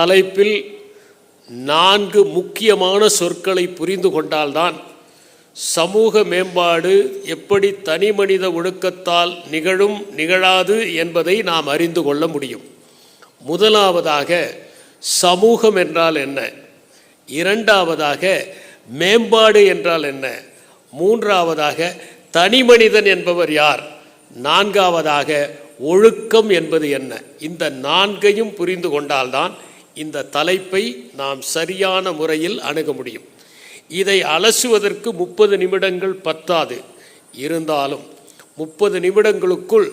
தலைப்பில் நான்கு முக்கியமான சொற்களை புரிந்து கொண்டால்தான் சமூக மேம்பாடு எப்படி தனி மனித ஒழுக்கத்தால் நிகழும் நிகழாது என்பதை நாம் அறிந்து கொள்ள முடியும். முதலாவதாக சமூகம் என்றால் என்ன? இரண்டாவதாக மேம்பாடு என்றால் என்ன? மூன்றாவதாக தனி மனிதன் என்பவர் யார்? நான்காவதாக ஒழுக்கம் என்பது என்ன? இந்த நான்கையும் புரிந்து கொண்டால்தான் இந்த தலைப்பை நாம் சரியான முறையில் அணுக முடியும். இதை அலசுவதற்கு முப்பது நிமிடங்கள் பத்தாது. இருந்தாலும் முப்பது நிமிடங்களுக்குள்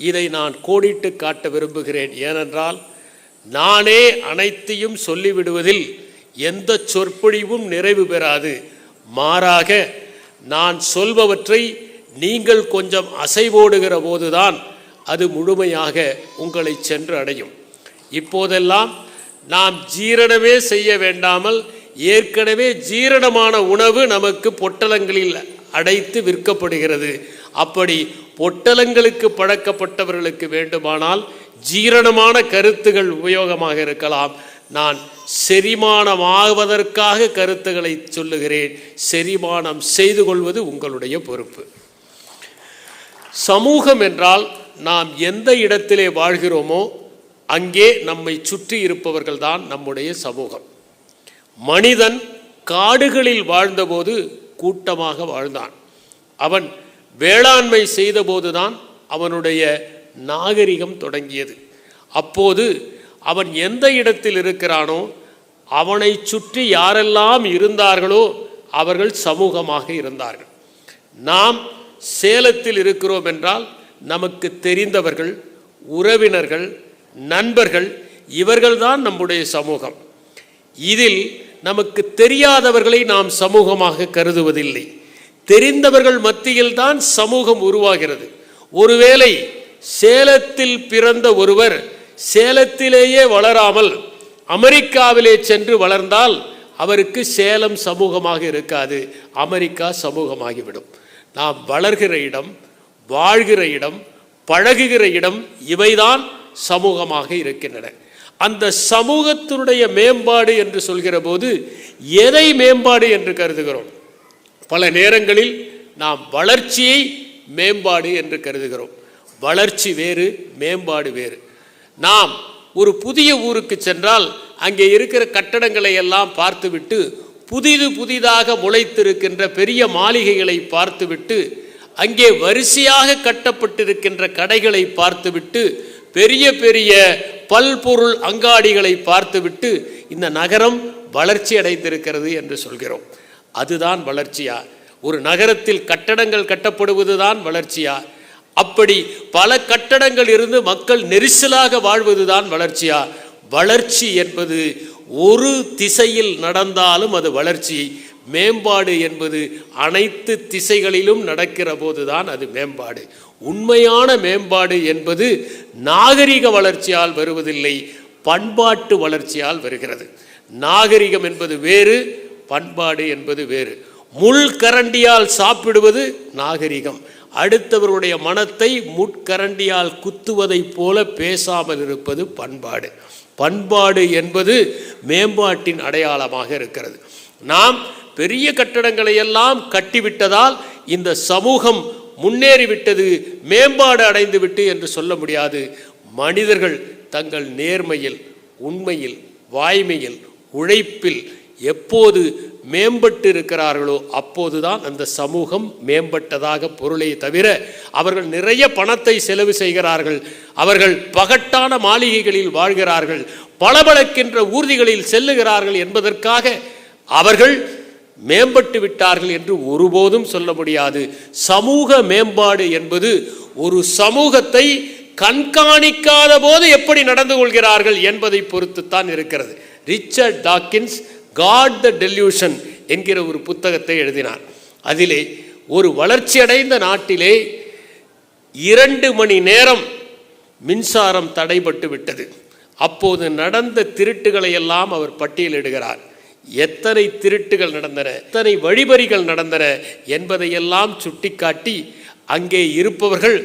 இதை நான் கோடிட்டு காட்ட விரும்புகிறேன். ஏனென்றால் நானே அனைத்தையும் சொல்லிவிடுவதில் எந்த சொற்பொழிவும் நிறைவு பெறாது. மாறாக நான் சொல்பவற்றை நீங்கள் கொஞ்சம் அசைவோடுகிற போதுதான் அது முழுமையாக உங்களை சென்று அடையும் இப்போதெல்லாம் நாம் ஜீரணமே செய்ய வேண்டாமல் ஏற்கனவே ஜீரணமான உணவு நமக்கு பொட்டலங்களில் அடைத்து விற்கப்படுகிறது. அப்படி பொட்டலங்களுக்கு பழக்கப்பட்டவர்களுக்கு வேண்டுமானால் ஜீரணமான கருத்துகள் உபயோகமாக இருக்கலாம். நான் செரிமானமாவதற்காக கருத்துக்களை சொல்லுகிறேன். செரிமானம் செய்து கொள்வது உங்களுடைய பொறுப்பு. சமூகம் என்றால் நாம் எந்த இடத்திலே வாழ்கிறோமோ அங்கே நம்மை சுற்றி இருப்பவர்கள் தான் நம்முடைய சமூகம். மனிதன் காடுகளில் வாழ்ந்தபோது கூட்டமாக வாழ்ந்தான். அவன் வேளாண்மை செய்தபோதுதான் அவனுடைய நாகரிகம் தொடங்கியது. அப்போது அவன் எந்த இடத்தில் இருக்கிறானோ அவனை சுற்றி யாரெல்லாம் இருந்தார்களோ அவர்கள் சமூகமாக இருந்தார்கள். நாம் சேலத்தில் இருக்கிறோம் என்றால் நமக்கு தெரிந்தவர்கள் உறவினர்கள் நண்பர்கள் இவர்கள்தான் நம்முடைய சமூகம். இதில் நமக்கு தெரியாதவர்களை நாம் சமூகமாக கருதுவதில்லை. தெரிந்தவர்கள் மத்தியில் தான் சமூகம் உருவாகிறது. ஒருவேளை சேலத்தில் பிறந்த ஒருவர் சேலத்திலேயே வளராமல் அமெரிக்காவிலே சென்று வளர்ந்தால் அவருக்கு சேலம் சமூகமாக இருக்காது. அமெரிக்கா சமூகமாகிவிடும். நாம் வளர்கிற இடம் வாழ்கிற இடம் பழகுகிற இடம் இவைதான் சமூகமாக இருக்கின்றன. அந்த சமூகத்தினுடைய மேம்பாடு என்று சொல்கிற போது எதை மேம்பாடு என்று கருதுகிறோம்? பல நேரங்களில் நாம் வளர்ச்சியை மேம்பாடு என்று கருதுகிறோம். வளர்ச்சி வேறு மேம்பாடு வேறு. நாம் ஒரு புதிய ஊருக்கு சென்றால் அங்கே இருக்கிற கட்டடங்களை எல்லாம் பார்த்துவிட்டு புதிது புதிதாக முளைத்திருக்கின்ற பெரிய மாளிகைகளை பார்த்துவிட்டு அங்கே வரிசையாக கட்டப்பட்டிருக்கின்ற கடைகளை பார்த்துவிட்டு பெரிய பெரிய பல்பொருள் அங்காடிகளை பார்த்துவிட்டு இந்த நகரம் வளர்ச்சி அடைந்திருக்கிறது என்று சொல்கிறோம். அதுதான் வளர்ச்சியா? ஒரு நகரத்தில் கட்டடங்கள் கட்டப்படுவதுதான் வளர்ச்சியா? அப்படி பல கட்டடங்கள் இருந்து மக்கள் நெரிசலாக வாழ்வதுதான் வளர்ச்சியா? வளர்ச்சி என்பது ஒரு திசையில் நடந்தாலும் அது வளர்ச்சி. மேம்பாடு என்பது அனைத்து திசைகளிலும் நடக்கிற போதுதான் அது மேம்பாடு. உண்மையான மேம்பாடு என்பது நாகரிக வளர்ச்சியால் வருவதில்லை பண்பாட்டு வளர்ச்சியால் வருகிறது. நாகரிகம் என்பது வேறு பண்பாடு என்பது வேறு. முள் கரண்டியால் சாப்பிடுவது நாகரிகம். அடுத்தவருடைய மனத்தை முட்கரண்டியால் குத்துவதைப் போல பேசாமல் இருப்பது பண்பாடு. பண்பாடு என்பது மேம்பாட்டின் அடையாளமாக இருக்கிறது. நாம் பெரிய கட்டடங்களை எல்லாம் கட்டிவிட்டதால் இந்த சமூகம் முன்னேறிவிட்டது மேம்பாடு அடைந்து விட்டு என்று சொல்ல முடியாது. மனிதர்கள் தங்கள் நேர்மையில் உண்மையில் வாய்மையில் உழைப்பில் எப்போது மேம்பட்டு இருக்கிறார்களோ அப்போதுதான் அந்த சமூகம் மேம்பட்டதாக பொருளை தவிர அவர்கள் நிறைய பணத்தை செலவு செய்கிறார்கள். அவர்கள் பகட்டான மாளிகைகளில் வாழ்கிறார்கள். பளபளக்கின்ற ஊர்திகளில் செல்லுகிறார்கள் என்பதற்காக அவர்கள் மேம்பட்டு விட்டார்கள் என்று ஒருபோதும் சொல்ல முடியாது. சமூக மேம்பாடு என்பது ஒரு சமூகத்தை கண்காணிக்காத போது எப்படி நடந்து கொள்கிறார்கள் என்பதை பொறுத்துத்தான் இருக்கிறது. Richard Dawkins God the delusion என்கிற ஒரு புத்தகத்தை எழுதினார். அதிலே ஒரு வளர்ச்சியடைந்த நாட்டிலே இரண்டு மணி நேரம் மின்சாரம் தடைபட்டு விட்டது. அப்போது நடந்த திருட்டுகளை எல்லாம் அவர் பட்டியலிடுகிறார். எத்தனை திருட்டுகள் நடந்தன எத்தனை வழிபறிகள் நடந்தன என்பதையெல்லாம் சுட்டிக்காட்டி அங்கே இருப்பவர்கள்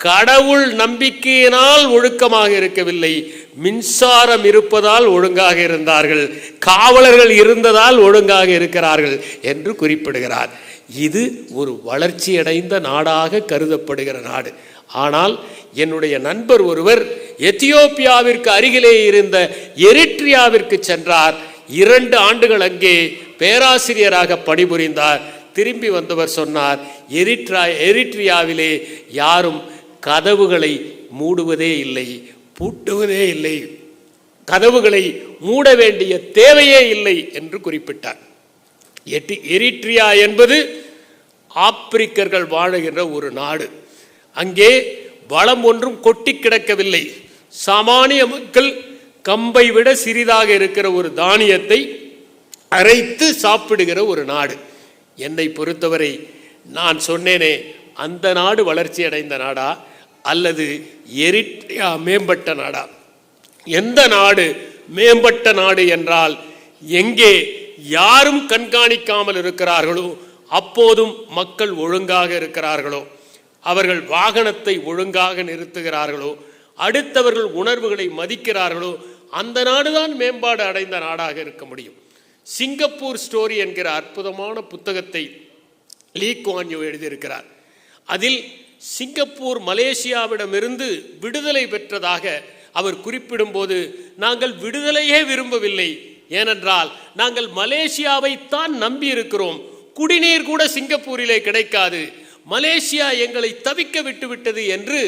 கடவுள் நம்பிக்கையினால் ஒழுக்கமாக இருக்கவில்லை மின்சாரம் இருப்பதால் ஒழுங்காக இருந்தார்கள் காவலர்கள் இருந்ததால் ஒழுங்காக இருக்கிறார்கள் என்று குறிப்பிடுகிறார். இது ஒரு வளர்ச்சியடைந்த நாடாக கருதப்படுகிற நாடு. ஆனால் என்னுடைய நண்பர் ஒருவர் எத்தியோப்பியாவிற்கு அருகிலே இருந்த எரிட்ரியாவிற்கு சென்றார். இரண்டு ஆண்டுகள் அங்கே பேராசிரியராக பணிபுரிந்தார். திரும்பி வந்தவர் சொன்னார் எரிட்ரா எரிட்ரியாவிலே யாரும் கதவுகளை மூடுவதே இல்லை பூட்டுவதே இல்லை. கதவுகளை மூட வேண்டிய தேவையே இல்லை என்று குறிப்பிட்டார். எட்டி எரிட்ரியா என்பது ஆப்பிரிக்கர்கள் வாழுகின்ற ஒரு நாடு. அங்கே வளம் ஒன்றும் கொட்டி கிடக்கவில்லை. சாமானிய மக்கள் கம்பை விட சிறிதாக இருக்கிற ஒரு தானியத்தை அரைத்து சாப்பிடுகிற ஒரு நாடு. என்னை பொறுத்தவரை நான் சொன்னேனே அந்த நாடு வளர்ச்சி அடைந்த நாடா? அல்லது எரிட்ரியா மேம்பட்ட நாடா? எந்த நாடு மேம்பட்ட நாடு என்றால் எங்கே யாரும் கண்காணிக்காமல் இருக்கிறார்களோ அப்போதும் மக்கள் ஒழுங்காக இருக்கிறார்களோ அவர்கள் வாகனத்தை ஒழுங்காக நிறுத்துகிறார்களோ அடுத்தவர்கள் உணர்வுகளை மதிக்கிறார்களோ அந்த நாடுதான் மேம்பாடு அடைந்த நாடாக இருக்க முடியும். சிங்கப்பூர் ஸ்டோரி என்கிற அற்புதமான புத்தகத்தை லீ குவான்யூ எழுதியிருக்கிறார். அதில் சிங்கப்பூர் மலேசியாவிடமிருந்து விடுதலை பெற்றதாக அவர் குறிப்பிடும்போது நாங்கள் விடுதலையே விரும்பவில்லை. ஏனென்றால் நாங்கள் மலேசியாவைத்தான் நம்பி இருக்கிறோம் குடிநீர் கூட சிங்கப்பூரிலே கிடைக்காது. மலேசியா எங்களை தவிக்க விட்டுவிட்டது என்று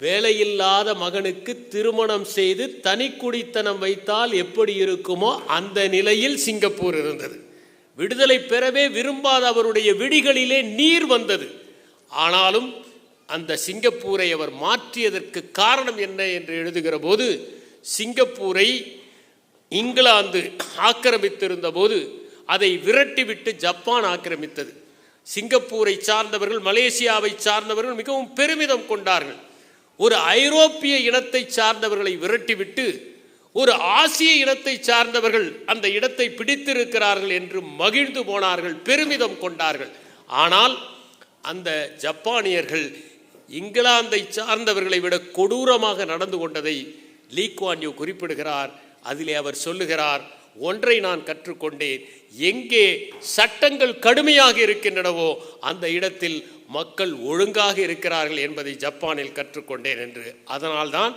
வேலையில்லாத மகனுக்கு திருமணம் செய்து தனி குடித்தனம் வைத்தால் எப்படி இருக்குமோ அந்த நிலையில் சிங்கப்பூர் இருந்தது. விடுதலை பெறவே விரும்பாத அவருடைய விடிகளிலே நீர் வந்தது. ஆனாலும் அந்த சிங்கப்பூரை அவர் மாற்றியதற்கு காரணம் என்ன என்று எழுதுகிற போது சிங்கப்பூரை இங்கிலாந்து ஆக்கிரமித்திருந்த போது அதை விரட்டிவிட்டு ஜப்பான் ஆக்கிரமித்தது. சிங்கப்பூரை சார்ந்தவர்கள் மலேசியாவை சார்ந்தவர்கள் மிகவும் பெருமிதம் கொண்டார்கள். ஒரு ஐரோப்பிய இனத்தை சார்ந்தவர்களை விரட்டிவிட்டு ஒரு ஆசிய இனத்தை சார்ந்தவர்கள் அந்த இடத்தை பிடித்திருக்கிறார்கள் என்று மகிழ்ந்து போனார்கள் பெருமிதம் கொண்டார்கள். ஆனால் அந்த ஜப்பானியர்கள் இங்கிலாந்தை சார்ந்தவர்களை விட கொடூரமாக நடந்து கொண்டதை லீக்வான்யூ குறிப்பிடுகிறார். அதிலே அவர் சொல்லுகிறார் ஒன்றை நான் கற்றுக்கொண்டேன். எங்கே சட்டங்கள் கடுமையாக இருக்கின்றனவோ அந்த இடத்தில் மக்கள் ஒழுங்காக இருக்கிறார்கள் என்பதை ஜப்பானில் கற்றுக்கொண்டேன் என்று. அதனால்தான்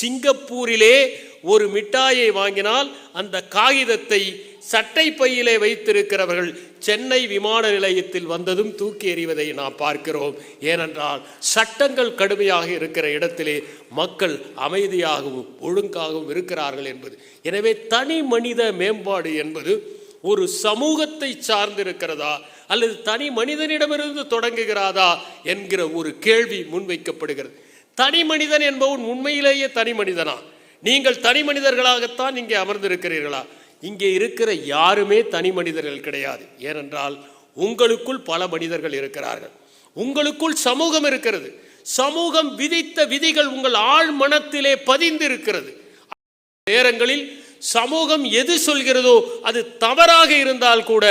சிங்கப்பூரிலே ஒரு மிட்டாயை வாங்கினால் அந்த காகிதத்தை சட்டை பையிலே வைத்திருக்கிறவர்கள் சென்னை விமான நிலையத்தில் வந்ததும் தூக்கி எறிவதை நாம் பார்க்கிறோம். ஏனென்றால் சட்டங்கள் கடுமையாக இருக்கிற இடத்திலே மக்கள் அமைதியாகவும் ஒழுங்காகவும் இருக்கிறார்கள் என்பது. எனவே தனி மனித மேம்பாடு என்பது ஒரு சமூகத்தை சார்ந்திருக்கிறதா? அல்லது தனி மனிதனிடமிருந்து தொடங்குகிறாதா என்கிற ஒரு கேள்வி முன்வைக்கப்படுகிறது. தனி மனிதன் என்பவன் உண்மையிலேயே தனி மனிதனா? நீங்கள் தனி மனிதர்களாகத்தான் இங்கே அமர்ந்திருக்கிறீர்களா? இங்கே இருக்கிற யாருமே தனி மனிதர்கள் கிடையாது. ஏனென்றால் உங்களுக்குள் பல மனிதர்கள் இருக்கிறார்கள். உங்களுக்குள் சமூகம் இருக்கிறது. சமூகம் விதித்த விதிகள் உங்கள் ஆழ் மனத்திலே பதிந்திருக்கிறது. நேரங்களில் சமூகம் எது சொல்கிறதோ அது தவறாக இருந்தால் கூட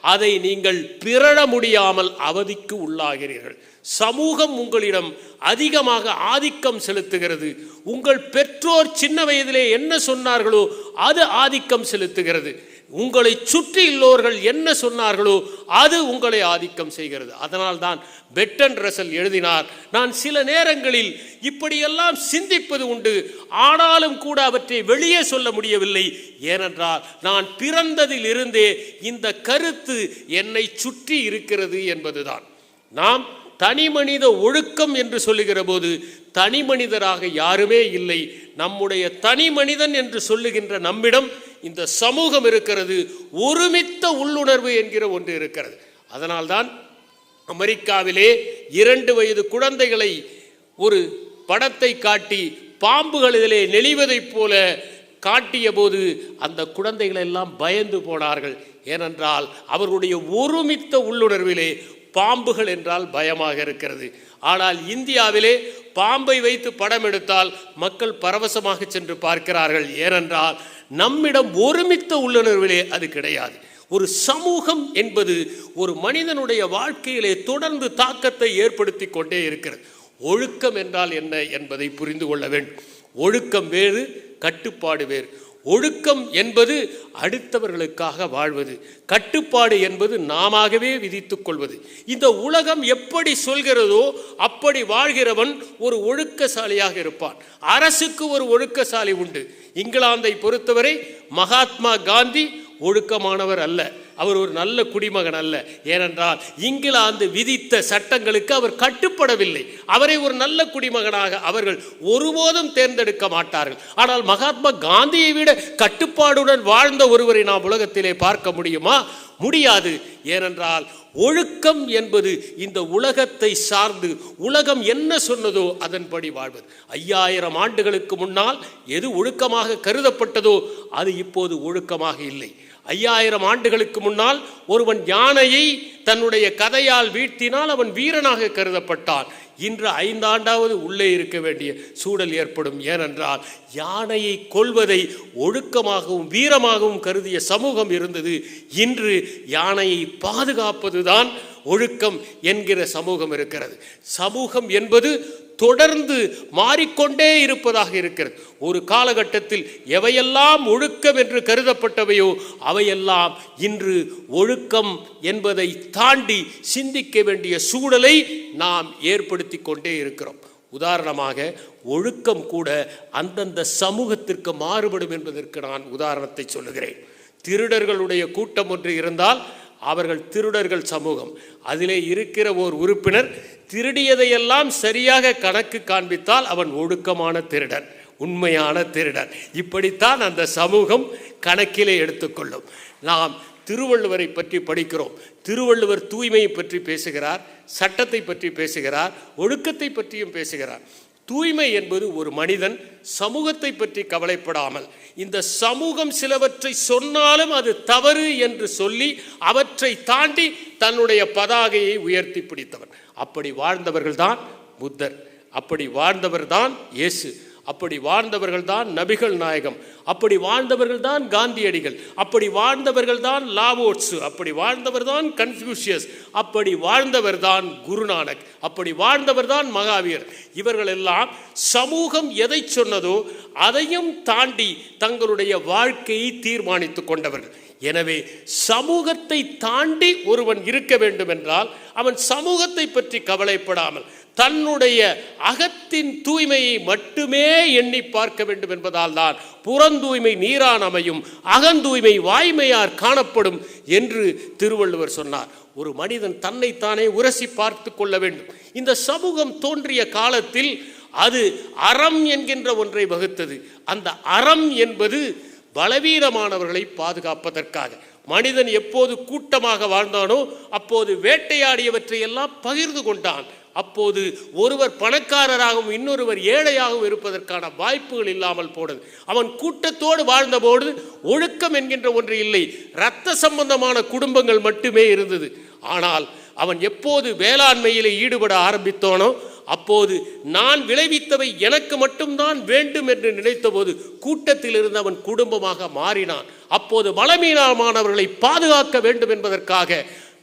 அதை நீங்கள் பிறழ முடியாமல் அவதிக்கு உள்ளாகிறீர்கள். சமூகம் உங்களிடம் அதிகமாக ஆதிக்கம் செலுத்துகிறது. உங்கள் பெற்றோர் சின்ன வயதிலே என்ன சொன்னார்களோ அது ஆதிக்கம் செலுத்துகிறது. உங்களை சுற்றி உள்ளவர்கள் என்ன சொன்னார்களோ அது உங்களை ஆதிக்கம் செய்கிறது. அதனால்தான் பெட்டன் ரசல் எழுதினார் நான் சில நேரங்களில் இப்படியெல்லாம் சிந்திப்பது உண்டு ஆனாலும் கூட அவற்றை வெளியே சொல்ல முடியவில்லை. ஏனென்றால் நான் பிறந்ததில் இருந்தே இந்த கருத்து என்னை சுற்றி இருக்கிறது என்பதுதான். நாம் தனி மனித ஒழுக்கம் என்று சொல்லுகிற போது தனி மனிதராக யாருமே இல்லை. நம்முடைய தனி மனிதன் என்று சொல்லுகின்ற நம்மிடம் இந்த சமூகம் இருக்கிறது ஒருமித்த உள்ளுணர்வு என்கிற ஒன்று இருக்கிறது. அதனால்தான் அமெரிக்காவிலே இரண்டு வயது குழந்தைகளை ஒரு படத்தை காட்டி பாம்புகள் இதிலே நெளிவதைப் போல காட்டிய போது அந்த குழந்தைகள் எல்லாம் பயந்து போனார்கள். ஏனென்றால் அவர்களுடைய ஒருமித்த உள்ளுணர்விலே பாம்புகள் என்றால் பயமாக இருக்கிறது. ஆனால் இந்தியாவிலே பாம்பை வைத்து படம் எடுத்தால் மக்கள் பரவசமாக சென்று பார்க்கிறார்கள். ஏனென்றால் நம்மிடம் ஒருமித்த உள்ளுணர்விலே அது கிடையாது. ஒரு சமூகம் என்பது ஒரு மனிதனுடைய வாழ்க்கையிலே தொடர்ந்து தாக்கத்தை ஏற்படுத்தி கொண்டே இருக்கிறது. ஒழுக்கம் என்றால் என்ன என்பதை புரிந்து கொள்ள வேண்டும். ஒழுக்கம் வேறு கட்டுப்பாடு வேறு. ஒழுக்கம் என்பது அடுத்தவர்களுக்காக வாழ்வது. கட்டுப்பாடு என்பது நாமாகவே விதித்துக் கொள்வது. இந்த உலகம் எப்படி சொல்கிறதோ அப்படி வாழ்கிறவன் ஒரு ஒழுக்கசாலியாக இருப்பான். அரசுக்கு ஒரு ஒழுக்கசாலி உண்டு. இங்கிலாந்தை பொறுத்தவரை மகாத்மா காந்தி ஒழுக்கமானவர் அல்ல. அவர் ஒரு நல்ல குடிமகன் அல்ல. ஏனென்றால் இங்கிலாந்து விதித்த சட்டங்களுக்கு அவர் கட்டுப்படவில்லை. அவரை ஒரு நல்ல குடிமகனாக அவர்கள் ஒருபோதும் தேர்ந்தெடுக்க மாட்டார்கள். ஆனால் மகாத்மா காந்தியை விட கட்டுப்பாடுடன் வாழ்ந்த ஒருவரை நாம் உலகத்திலே பார்க்க முடியுமா? முடியாது. ஏனென்றால் ஒழுக்கம் என்பது இந்த உலகத்தை சார்ந்து உலகம் என்ன சொன்னதோ அதன்படி வாழ்வது. ஐயாயிரம் ஆண்டுகளுக்கு முன்னால் எது ஒழுக்கமாக கருதப்பட்டதோ அது இப்போது ஒழுக்கமாக இல்லை. ஐயாயிரம் ஆண்டுகளுக்கு முன்னால் ஒருவன் யானையை தன்னுடைய கதையால் வீழ்த்தினால் அவன் வீரனாக கருதப்பட்டான். இன்று ஐந்தாண்டாவது உள்ளே இருக்க வேண்டிய சூழல் ஏற்படும். ஏனென்றால் யானையை கொல்வதை ஒழுக்கமாகவும் வீரமாகவும் கருதிய சமூகம் இருந்தது. இன்று யானையை பாதுகாப்பதுதான் ஒழுக்கம் என்கிற சமூகம் இருக்கிறது. சமூகம் என்பது தொடர்ந்து மாறிக்கொண்டே இருப்பதாக இருக்கிறது. ஒரு காலகட்டத்தில் எவையெல்லாம் ஒழுக்கம் என்று கருதப்பட்டவையோ அவையெல்லாம் இன்று ஒழுக்கம் என்பதை தாண்டி சிந்திக்க வேண்டிய சூழலை நாம் ஏற்படுத்தி கொண்டே இருக்கிறோம். உதாரணமாக ஒழுக்கம் கூட அந்தந்த சமூகத்திற்கு மாறுபடும் என்பதற்கு நான் உதாரணத்தை சொல்லுகிறேன். திருடர்களுடைய கூட்டம் ஒன்று இருந்தால் அவர்கள் திருடர்கள் சமூகம். அதிலே இருக்கிற ஓர் உறுப்பினர் திருடியதையெல்லாம் சரியாக கணக்கு காண்பித்தால் அவன் ஒழுக்கமான திருடன் உண்மையான திருடன். இப்படித்தான் அந்த சமூகம் கணக்கிலே எடுத்துக்கொள்ளும். நாம் திருவள்ளுவரை பற்றி படிக்கிறோம். திருவள்ளுவர் தூய்மையை பற்றி பேசுகிறார் சட்டத்தை பற்றி பேசுகிறார் ஒழுக்கத்தை பற்றியும் பேசுகிறார். தூய்மை என்பது ஒரு மனிதன் சமூகத்தை பற்றி கவலைப்படாமல் இந்த சமூகம் சிலவற்றை சொன்னாலும் அது தவறு என்று சொல்லி அவற்றை தாண்டி தன்னுடைய பதாகையை உயர்த்தி பிடித்தவன். அப்படி வாழ்ந்தவர்கள்தான் புத்தர். அப்படி வாழ்ந்தவர்தான் இயேசு. அப்படி வாழ்ந்தவர்கள் தான் நபிகள் நாயகம். அப்படி வாழ்ந்தவர்கள் தான் காந்தியடிகள். அப்படி வாழ்ந்தவர்கள் தான் லாவோட்ஸு. அப்படி வாழ்ந்தவர் தான் கன்ஃபியூஷியஸ். அப்படி வாழ்ந்தவர் தான் குருநானக். அப்படி வாழ்ந்தவர் தான் மகாவீர். இவர்கள் எல்லாம் சமூகம் எதை சொன்னதோ அதையும் தாண்டி தங்களுடைய வாழ்க்கையை தீர்மானித்து கொண்டவர்கள். எனவே சமூகத்தை தாண்டி ஒருவன் இருக்க வேண்டும் என்றால் அவன் சமூகத்தை பற்றி கவலைப்படாமல் தன்னுடைய அகத்தின் தூய்மையை மட்டுமே எண்ணி பார்க்க வேண்டும் என்பதால் தான் புறந்தூய்மை நீரான் அமையும் அகந்தூய்மை வாய்மையார் காணப்படும் என்று திருவள்ளுவர் சொன்னார். ஒரு மனிதன் தன்னைத்தானே உரசி பார்த்து கொள்ள வேண்டும். இந்த சமூகம் தோன்றிய காலத்தில் அது அறம் என்கின்ற ஒன்றை வகுத்தது. அந்த அறம் என்பது பலவீனமானவர்களை பாதுகாப்பதற்காக. மனிதன் எப்போது கூட்டமாக வாழ்ந்தானோ அப்போது வேட்டையாடியவற்றை எல்லாம் பகிர்ந்து கொண்டான். அப்போது ஒருவர் பணக்காரராகவும் இன்னொருவர் ஏழையாகவும் இருப்பதற்கான வாய்ப்புகள் இல்லாமல் போனது. அவன் கூட்டத்தோடு வாழ்ந்தபோது ஒழுக்கம் என்கின்ற ஒன்று இல்லை. இரத்த சம்பந்தமான குடும்பங்கள் மட்டுமே இருந்தது. ஆனால் அவன் எப்போது வேளாண்மையிலே ஈடுபட ஆரம்பித்தோனோ அப்போது நான் விளைவித்தவை எனக்கு மட்டும்தான் வேண்டும் என்று நினைத்தபோது கூட்டத்தில் இருந்து அவன் குடும்பமாக மாறினான். அப்போது பலமீனமானவர்களை பாதுகாக்க வேண்டும் என்பதற்காக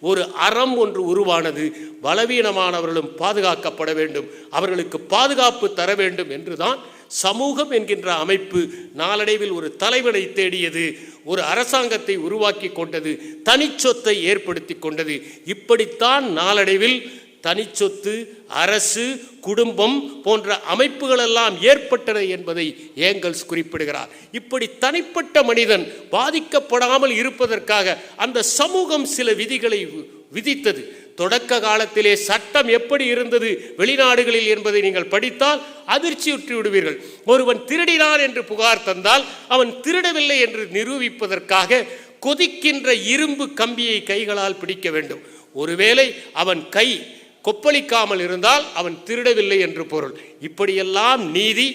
ஒரு அறம் ஒன்று உருவானது. பலவீனமானவர்களும் பாதுகாக்கப்பட வேண்டும். அவர்களுக்கு பாதுகாப்பு தர வேண்டும் என்றுதான் சமூகம் என்கின்ற அமைப்பு நாளடைவில் ஒரு தலைவனை தேடியது. ஒரு அரசாங்கத்தை உருவாக்கி கொண்டது. தனிச்சொத்தை ஏற்படுத்தி கொண்டது. இப்படித்தான் நாளடைவில் தனிச்சொத்து அரசு குடும்பம் போன்ற அமைப்புகளெல்லாம் ஏற்பட்டன என்பதை ஏங்கல்ஸ் குறிப்பிடுகிறார். இப்படி தனிப்பட்ட மனிதன் பாதிக்கப்படாமல் இருப்பதற்காக அந்த சமூகம் சில விதிகளை வி- விதித்தது. தொடக்க காலத்திலே சட்டம் எப்படி இருந்தது வெளிநாடுகளில் என்பதை நீங்கள் படித்தால் அதிர்ச்சியுற்றி விடுவீர்கள். ஒருவன் திருடினான் என்று புகார் தந்தால் அவன் திருடவில்லை என்று நிரூபிப்பதற்காக கொதிக்கின்ற இரும்பு கம்பியை கைகளால் பிடிக்க வேண்டும். ஒருவேளை அவன் கை கொப்பளிக்காமல் இருந்தால் அவன் திருடவில்லை என்று பொருள். இப்படியெல்லாம் நீதி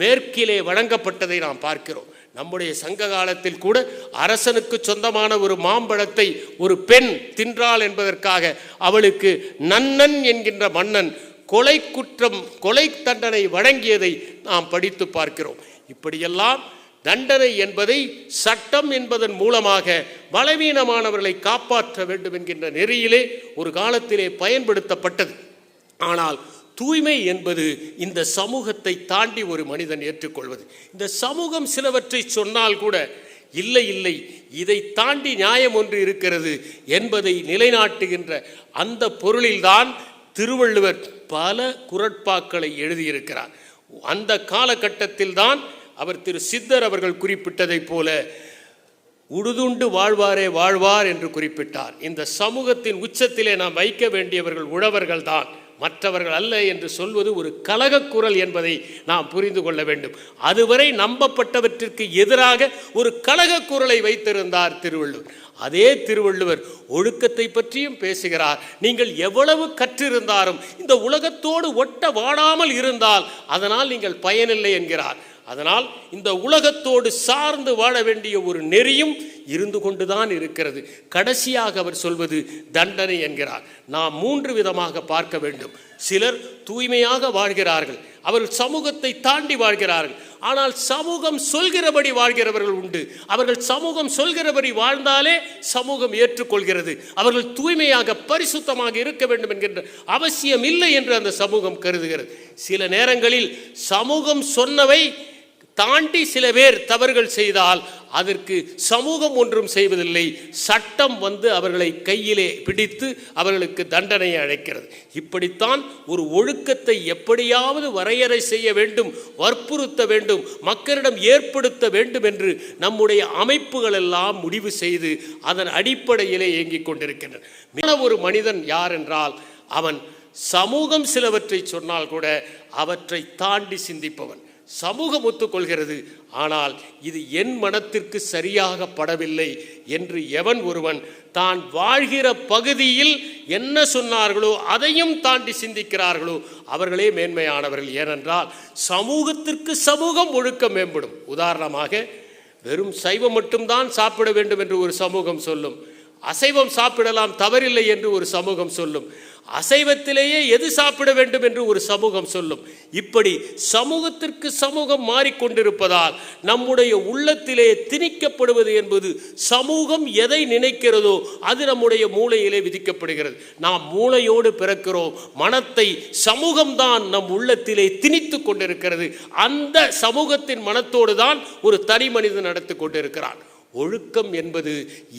மேற்கிலே வழங்கப்பட்டதை நாம் பார்க்கிறோம். நம்முடைய சங்க காலத்தில் கூட அரசனுக்கு சொந்தமான ஒரு மாம்பழத்தை ஒரு பெண் தின்றாள் என்பதற்காக அவளுக்கு நன்னன் என்கின்ற மன்னன் கொலை குற்றம் கொலை தண்டனை வழங்கியதை நாம் படித்து பார்க்கிறோம். இப்படியெல்லாம் தண்டனை என்பதை சட்டம் என்பதன் மூலமாக பலவீனமானவர்களை காப்பாற்ற வேண்டும் என்கின்ற நெறியிலே ஒரு காலத்திலே பயன்படுத்தப்பட்டது. ஆனால் தூய்மை என்பது இந்த சமூகத்தை தாண்டி ஒரு மனிதன் ஏற்றுக்கொள்வது. இந்த சமூகம் சிலவற்றை சொன்னால் கூட இல்லை இல்லை இதை தாண்டி நியாயம் ஒன்று இருக்கிறது என்பதை நிலைநாட்டுகின்ற அந்த பொருளில்தான் திருவள்ளுவர் பல குரட்பாக்களை எழுதியிருக்கிறார். அந்த காலகட்டத்தில் தான் அவர் திரு சித்தர் அவர்கள் குறிப்பிட்டதைப் போல உடுதுண்டு வாழ்வாரே வாழ்வார் என்று குறிப்பிட்டார். இந்த சமூகத்தின் உச்சத்திலே நாம் வைக்க வேண்டியவர்கள் உழவர்கள் தான். மற்றவர்கள் அல்ல என்று சொல்வது ஒரு கலகக் குரல் என்பதை நாம் புரிந்து கொள்ள வேண்டும். அதுவரை நம்பப்பட்டவற்றிற்கு எதிராக ஒரு கலகக் குரலை வைத்திருந்தார் திருவள்ளுவர். அதே திருவள்ளுவர் ஒழுக்கத்தை பற்றியும் பேசுகிறார். நீங்கள் எவ்வளவு கற்றிருந்தாலும் இந்த உலகத்தோடு ஒட்ட வாடாமல் இருந்தால் அதனால் நீங்கள் பயனில்லை என்கிறார். அதனால் இந்த உலகத்தோடு சார்ந்து வாழ வேண்டிய ஒரு நெறியும் இருந்து கொண்டுதான் இருக்கிறது. கடைசியாக அவர் சொல்வது தண்டனை என்கிறார். நாம் மூன்று விதமாக பார்க்க வேண்டும். சிலர் தூய்மையாக வாழ்கிறார்கள். அவர்கள் சமூகத்தை தாண்டி வாழ்கிறார்கள். ஆனால் சமூகம் சொல்கிறபடி வாழ்கிறவர்கள் உண்டு. அவர்கள் சமூகம் சொல்கிறபடி வாழ்ந்தாலே சமூகம் ஏற்றுக்கொள்கிறது. அவர்கள் தூய்மையாக பரிசுத்தமாக இருக்க வேண்டும் என்கின்ற அவசியம் இல்லை என்று அந்த சமூகம் கருதுகிறது. சில நேரங்களில் சமூகம் சொன்னவை தாண்டி சில பேர் தவறுகள் செய்தால் அதற்கு சமூகம் ஒன்றும் செய்வதில்லை. சட்டம் வந்து அவர்களை கையிலே பிடித்து அவர்களுக்கு தண்டனையை அழைக்கிறது இப்படித்தான் ஒரு ஒழுக்கத்தை எப்படியாவது வரையறை செய்ய வேண்டும் வற்புறுத்த வேண்டும் மக்களிடம் ஏற்படுத்த வேண்டும் என்று நம்முடைய அமைப்புகள் எல்லாம் முடிவு செய்து அதன் அடிப்படையிலே இயங்கிக் கொண்டிருக்கின்றன. ஒரு மனிதன் யார் என்றால் அவன் சமூகம் சிலவற்றை சொன்னால் கூட அவற்றை தாண்டி சிந்திப்பவன். சமூகம் ஒத்துக்கொள்கிறது. ஆனால் இது என் மனத்திற்கு சரியாக படவில்லை என்று எவன் ஒருவன் தான் வாழ்கிற பகுதியில் என்ன சொன்னார்களோ அதையும் தாண்டி சிந்திக்கிறார்களோ அவர்களே மேன்மையானவர்கள். ஏனென்றால் சமூகத்திற்கு சமூகம் ஒழுக்கம் மேம்படும். உதாரணமாக வெறும் சைவம் மட்டும்தான் சாப்பிட வேண்டும் என்று ஒரு சமூகம் சொல்லும். அசைவம் சாப்பிடலாம் தவறில்லை என்று ஒரு சமூகம் சொல்லும். அசைவத்திலேயே எது சாப்பிட வேண்டும் என்று ஒரு சமூகம் சொல்லும். இப்படி சமூகத்திற்கு சமூகம் மாறிக்கொண்டிருப்பதால் நம்முடைய உள்ளத்திலே திணிக்கப்படுவது என்பது சமூகம் எதை நினைக்கிறதோ அது நம்முடைய மூளையிலே விதிக்கப்படுகிறது. நாம் மூளையோடு பிறக்கிறோம். மனத்தை சமூகம்தான் நம் உள்ளத்திலே திணித்து கொண்டிருக்கிறது. அந்த சமூகத்தின் மனத்தோடு தான் ஒரு தனி மனிதன் நடத்தி கொண்டிருக்கிறான். ஒழுக்கம் என்பது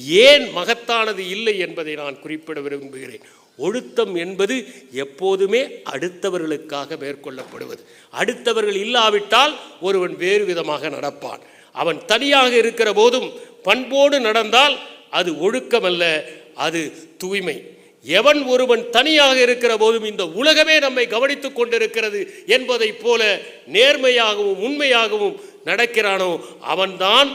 ஏன் மகத்தானது இல்லை என்பதை நான் குறிப்பிட விரும்புகிறேன். ஒழுத்தம் என்பது எப்போதுமே அடுத்தவர்களுக்காக மேற்கொள்ளப்படுவது. அடுத்தவர்கள் இல்லாவிட்டால் ஒருவன் வேறு விதமாக நடப்பான். அவன் தனியாக இருக்கிற போதும் பண்போடு நடந்தால் அது ஒழுக்கமல்ல அது தூய்மை. எவன் ஒருவன் தனியாக இருக்கிற போதும் இந்த உலகமே நம்மை கவனித்துக் கொண்டிருக்கிறது என்பதைப் போல நேர்மையாகவும் உண்மையாகவும் நடக்கிறானோ அவன்தான்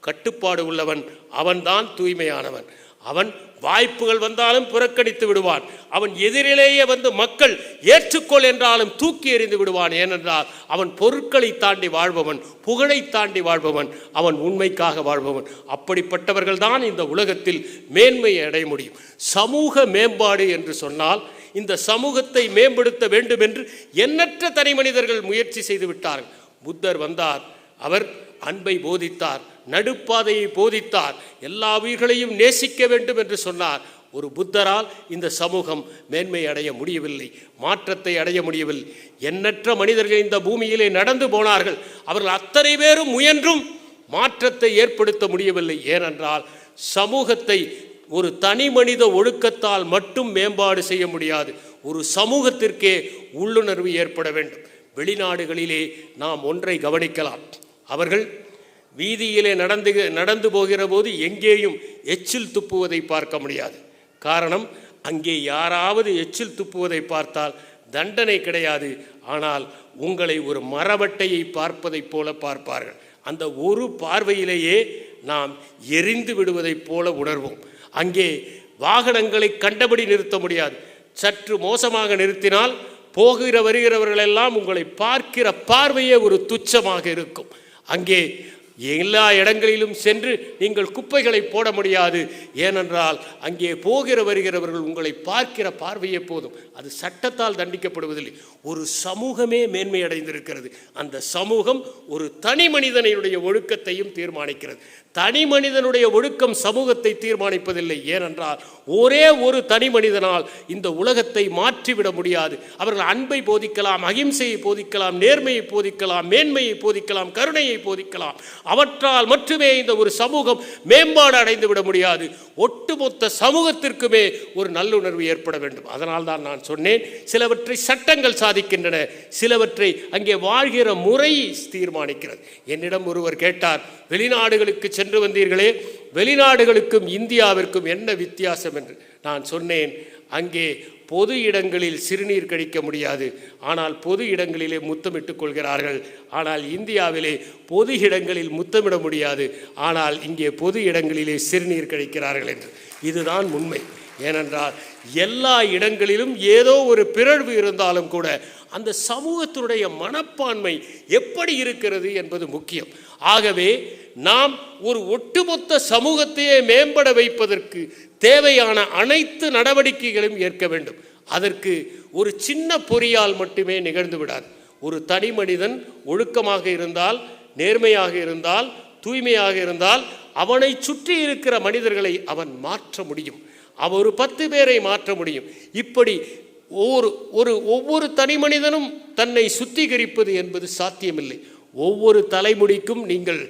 கட்டுப்பாடு உள்ளவன் அவன்தான் தூய்மையானவன். அவன் வாய்ப்புகள் வந்தாலும் புறக்கணித்து விடுவான். அவன் எதிரிலேயே வந்து மக்கள் ஏற்றுக்கொள் என்றாலும் தூக்கி எறிந்து விடுவான். ஏனென்றால் அவன் பொருட்களை தாண்டி வாழ்பவன் புகழை தாண்டி வாழ்பவன் அவன் உண்மைக்காக வாழ்பவன். அப்படிப்பட்டவர்கள் தான் இந்த உலகத்தில் மேன்மையை அடைய முடியும். சமூக மேம்பாடு என்று சொன்னால் இந்த சமூகத்தை மேம்படுத்த வேண்டும் என்று எண்ணற்ற தனி மனிதர்கள் முயற்சி செய்து விட்டார்கள். புத்தர் வந்தார் அவர் அன்பை போதித்தார். நடுப்பாதையை போதித்தார் எல்லா உயிர்களையும் நேசிக்க வேண்டும் என்று சொன்னார். ஒரு புத்தரால் இந்த சமூகம் மேன்மை அடைய முடியவில்லை மாற்றத்தை அடைய முடியவில்லை. எண்ணற்ற மனிதர்கள் இந்த பூமியிலே நடந்து போனார்கள். அவர்கள் அத்தனை பேரும் முயன்றும் மாற்றத்தை ஏற்படுத்த முடியவில்லை. ஏனென்றால் சமூகத்தை ஒரு தனி மனித ஒழுக்கத்தால் மட்டும் மேம்பாடு செய்ய முடியாது. ஒரு சமூகத்திற்கே உள்ளுணர்வு ஏற்பட வேண்டும். வெளிநாடுகளிலே நாம் ஒன்றை கவனிக்கலாம். அவர்கள் வீதியிலே நடந்து நடந்து போகிற போது எங்கேயும் எச்சில் துப்புவதை பார்க்க முடியாது. காரணம் அங்கே யாராவது எச்சில் துப்புவதை பார்த்தால் தண்டனை கிடையாது. ஆனால் உங்களை ஒரு மரவட்டையை பார்ப்பதைப் போல பார்ப்பார்கள். அந்த ஒரு பார்வையிலேயே நாம் எரிந்து விடுவதைப் போல உணர்வோம். அங்கே வாகனங்களை கண்டபடி நிறுத்த முடியாது. சற்று மோசமாக நிறுத்தினால் போகிற வருகிறவர்களெல்லாம் உங்களை பார்க்கிற பார்வையே ஒரு துச்சமாக இருக்கும். அங்கே எல்லா இடங்களிலும் சென்று நீங்கள் குப்பைகளை போட முடியாது. ஏனென்றால் அங்கே போகிற வருகிறவர்கள் உங்களை பார்க்கிற பார்வையே போதும். அது சட்டத்தால் தண்டிக்கப்படுவதில்லை. ஒரு சமூகமே மேன்மை அடைந்திருக்கிறது அந்த சமூகம் ஒரு தனி மனிதனுடைய ஒழுக்கத்தையும் தீர்மானிக்கிறது. தனி மனிதனுடைய ஒழுக்கம் சமூகத்தை தீர்மானிப்பதில்லை. ஏனென்றால் ஒரே ஒரு தனி மனிதனால் இந்த உலகத்தை மாற்றிவிட முடியாது. அவர்கள் அன்பை போதிக்கலாம் அகிம்சையை போதிக்கலாம் நேர்மையை போதிக்கலாம் மேன்மையை போதிக்கலாம் கருணையை போதிக்கலாம். அவற்றால் மட்டுமே இந்த ஒரு சமூகம் மேம்பாடு அடைந்து விட முடியாது. ஒட்டுமொத்த சமூகத்திற்குமே ஒரு நல்லுணர்வு ஏற்பட வேண்டும். அதனால் தான் நான் சொன்னேன் சிலவற்றை சட்டங்கள் சாதிக்கின்றன சிலவற்றை அங்கே வாழ்கிற முறை தீர்மானிக்கிறது. என்னிடம் ஒருவர் கேட்டார் வெளிநாடுகளுக்கு சென்று வந்தீர்களே வெளிநாடுகளுக்கும் இந்தியாவிற்கும் என்ன வித்தியாசம் என்று? நான் சொன்னேன் அங்கே பொது இடங்களில் சிறுநீர் கழிக்க முடியாது. ஆனால் பொது இடங்களிலே முத்தமிட்டுக் கொள்கிறார்கள். ஆனால் இந்தியாவிலே பொது இடங்களில் முத்தமிட முடியாது. ஆனால் இங்கே பொது இடங்களிலே சிறுநீர் கழிக்கிறார்கள் என்று. இதுதான் உண்மை. ஏனென்றால் எல்லா இடங்களிலும் ஏதோ ஒரு பிறழ்வு இருந்தாலும் கூட அந்த சமூகத்தினுடைய மனப்பான்மை எப்படி இருக்கிறது என்பது முக்கியம். ஆகவே நாம் ஒரு ஒட்டுமொத்த சமூகத்தையே மேம்பட வைப்பதற்கு தேவையான அனைத்து நடவடிக்கைகளையும் ஏற்க வேண்டும். அதற்கு ஒரு சின்ன பொறியால் மட்டுமே நிகழ்ந்து விடாது. ஒரு தனி மனிதன் ஒழுக்கமாக இருந்தால் நேர்மையாக இருந்தால் தூய்மையாக இருந்தால் அவனை சுற்றி இருக்கிற மனிதர்களை அவன் மாற்ற முடியும். அவன் ஒரு பத்து பேரை மாற்ற முடியும். இப்படி ஒவ்வொரு ஒரு ஒவ்வொரு தனி மனிதனும் தன்னை சுத்திகரிப்பது என்பது சாத்தியமில்லை. ஒவ்வொரு தலைமுடிக்கும் நீங்கள்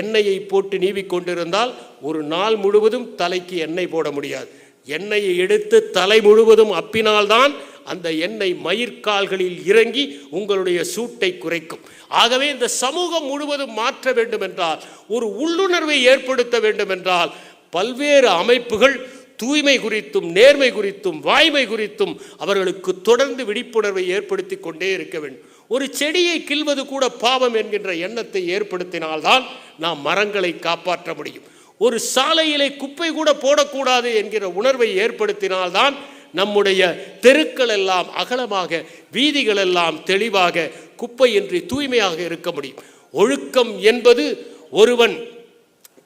எண்ணெயை போட்டு நீவி கொண்டிருந்தால் ஒரு நாள் முழுவதும் தலைக்கு எண்ணெய் போட முடியாது. எண்ணெயை எடுத்து தலை முழுவதும் அப்பினால்தான் அந்த எண்ணெய் மயிர்கால்களில் இறங்கி உங்களுடைய சூட்டை குறைக்கும். ஆகவே இந்த சமூகம் முழுவதும் மாற்ற வேண்டும் என்றால் ஒரு உள்ளுணர்வை ஏற்படுத்த வேண்டும் என்றால் பல்வேறு அமைப்புகள் தூய்மை குறித்தும் நேர்மை குறித்தும் வாய்மை குறித்தும் அவர்களுக்கு தொடர்ந்து விழிப்புணர்வை ஏற்படுத்தி கொண்டே இருக்க வேண்டும். ஒரு செடியை கிள்வது கூட பாவம் என்கின்ற எண்ணத்தை ஏற்படுத்தினால்தான் நாம் மரங்களை காப்பாற்ற முடியும். ஒரு சாலையிலே குப்பை கூட போடக்கூடாது என்கிற உணர்வை ஏற்படுத்தினால்தான் நம்முடைய தெருக்கள் எல்லாம் அகலமாக வீதிகள் எல்லாம் தெளிவாக குப்பையின்றி தூய்மையாக இருக்க முடியும். ஒழுக்கம் என்பது ஒருவன்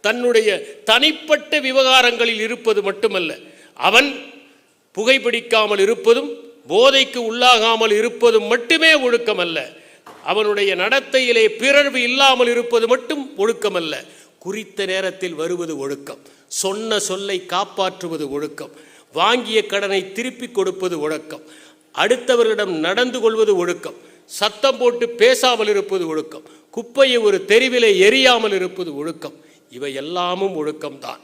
தன்னுடைய தனிப்பட்ட விவகாரங்களில் இருப்பது மட்டுமல்ல அவன் புகைப்பிடிக்காமல் இருப்பதும் போதைக்கு உள்ளாகாமல் இருப்பதும் மட்டுமே ஒழுக்கம் அல்ல அவனுடைய நடத்தையிலே பிறழ்வு இல்லாமல் இருப்பது மட்டும் ஒழுக்கம் அல்ல குறித்த நேரத்தில் வருவது ஒழுக்கம். சொன்ன சொல்லை காப்பாற்றுவது ஒழுக்கம். வாங்கிய கடனை திருப்பி கொடுப்பது ஒழுக்கம். அடுத்தவர்களிடம் நடந்து கொள்வது ஒழுக்கம். சத்தம் போட்டு பேசாமல் இருப்பது ஒழுக்கம். குப்பையை ஒரு தெருவிலே எரியாமல் இருப்பது ஒழுக்கம். இவை எல்லாமும் ஒழுக்கம்தான்.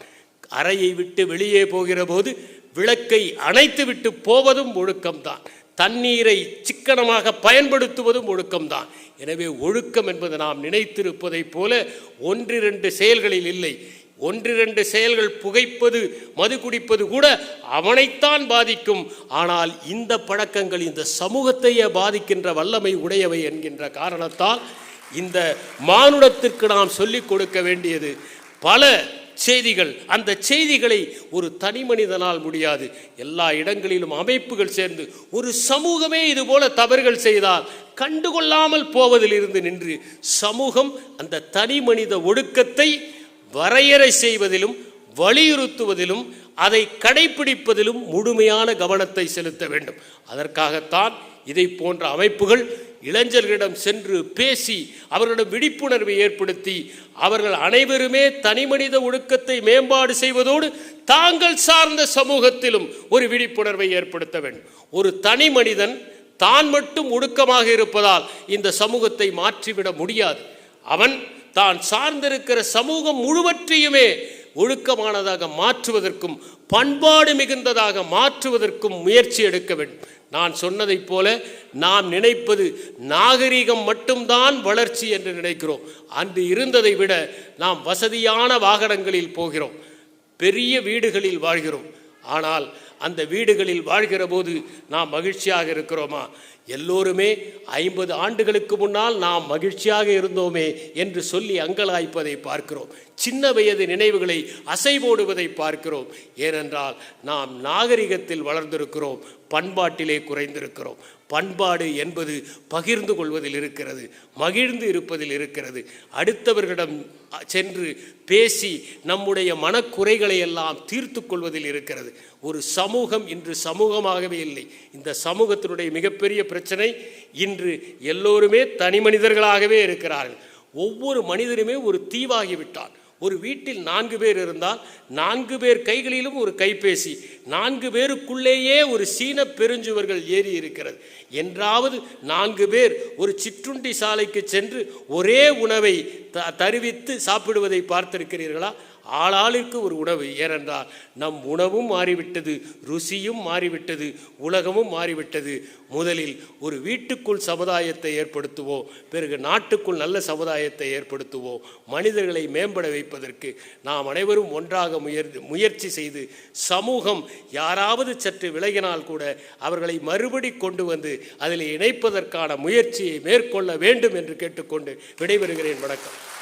அறையை விட்டு வெளியே போகிற போது விளக்கை அணைத்துவிட்டு போவதும் ஒழுக்கம்தான். தண்ணீரை சிக்கனமாக பயன்படுத்துவதும் ஒழுக்கம்தான். எனவே ஒழுக்கம் என்பது நாம் நினைத்திருப்பதைப் போல ஒன்றிரண்டு செயல்களில் இல்லை. ஒன்றிரண்டு செயல்கள் புகைப்பது மது குடிப்பது கூட அவனைத்தான் பாதிக்கும். ஆனால் இந்த பழக்கங்கள் இந்த சமூகத்தையே பாதிக்கின்ற வல்லமை உடையவை என்கின்ற காரணத்தால் இந்த மானுடத்திற்கு நாம் சொல்லிக் கொடுக்க வேண்டியது பல செய்திகள் அந்த செய்திகளை ஒரு தனி மனிதனால் முடியாது. எல்லா இடங்களிலும் அமைப்புகள் சேர்ந்து ஒரு சமூகமே இது போல தவறுகள் செய்தால் கண்டுகொள்ளாமல் போவதிலிருந்து நின்று சமூகம் அந்த தனி மனித ஒடுக்கத்தை வரையறை செய்வதிலும் வலியுறுத்துவதிலும் அதை கடைபிடிப்பதிலும் முழுமையான கவனத்தை செலுத்த வேண்டும். அதற்காகத்தான் இதை போன்ற அமைப்புகள் இளைஞர்களிடம் சென்று பேசி அவர்களிடம் விழிப்புணர்வை ஏற்படுத்தி அவர்கள் அனைவருமே தனிமனித ஒழுக்கத்தை மேம்பாடு செய்வதோடு தாங்கள் சார்ந்த சமூகத்திலும் ஒரு விழிப்புணர்வை ஏற்படுத்த வேண்டும். ஒரு தனி மனிதன் தான் மட்டும் ஒடுக்கமாக இருப்பதால் இந்த சமூகத்தை மாற்றிவிட முடியாது. அவன் தான் சார்ந்திருக்கிற சமூகம் முழுவற்றையுமே ஒழுக்கமானதாக மாற்றுவதற்கும் பண்பாடு மிகுந்ததாக மாற்றுவதற்கும் முயற்சி எடுக்க வேண்டும். நான் சொன்னதைப் போல நாம் நினைப்பது நாகரிகம் மட்டும்தான் வளர்ச்சி என்று நினைக்கிறோம். அன்று இருந்ததை விட நாம் வசதியான வாகனங்களில் போகிறோம். பெரிய வீடுகளில் வாழ்கிறோம். ஆனால் அந்த வீடுகளில் வாழ்கிற போது நாம் மகிழ்ச்சியாக இருக்கிறோமா? எல்லோருமே ஐம்பது ஆண்டுகளுக்கு முன்னால் நாம் மகிழ்ச்சியாக இருந்தோமே என்று சொல்லி அங்கலாய்ப்பதை பார்க்கிறோம். சின்ன வயது நினைவுகளை அசைபோடுவதை பார்க்கிறோம். ஏனென்றால் நாம் நாகரிகத்தில் வளர்ந்திருக்கிறோம் பண்பாட்டிலே குறைந்திருக்கிறோம். பண்பாடு என்பது பகிர்ந்து கொள்வதில் இருக்கிறது மகிழ்ந்து இருப்பதில் இருக்கிறது. அடுத்தவர்களிடம் சென்று பேசி நம்முடைய மனக்குறைகளை எல்லாம் தீர்த்து கொள்வதில் இருக்கிறது. ஒரு சமூகம் இன்று சமூகமாகவே இல்லை. இந்த சமூகத்தினுடைய மிகப்பெரிய பிரச்சனை இன்று எல்லோருமே தனி மனிதர்களாகவே இருக்கிறார்கள். ஒவ்வொரு மனிதருமே ஒரு தீவாகிவிட்டான். ஒரு வீட்டில் நான்கு பேர் இருந்தால் நான்கு பேர் கைகளிலும் ஒரு கைபேசி நான்கு பேருக்குள்ளேயே ஒரு சீன பெருஞ்சுவர்கள் ஏறி இருக்கிறது. என்றாவது நான்கு பேர் ஒரு சிற்றுண்டி சாலைக்கு சென்று ஒரே உணவை த தருவித்து சாப்பிடுவதை பார்த்திருக்கிறீர்களா? ஆளாளுக்கு ஒரு உணவு. ஏனென்றால் நம் உணவும் மாறிவிட்டது ருசியும் மாறிவிட்டது உலகமும் மாறிவிட்டது. முதலில் ஒரு வீட்டுக்குள் சமுதாயத்தை ஏற்படுத்துவோம் பிறகு நாட்டுக்குள் நல்ல சமுதாயத்தை ஏற்படுத்துவோம். மனிதர்களை மேம்பட வைப்பதற்கு நாம் அனைவரும் ஒன்றாக முயற் முயற்சி செய்து சமூகம் யாராவது சற்று விலகினால் கூட அவர்களை மறுபடி கொண்டு வந்து அதில் இணைப்பதற்கான முயற்சியை மேற்கொள்ள வேண்டும் என்று கேட்டுக்கொண்டு விடைபெறுகிறேன். வணக்கம்.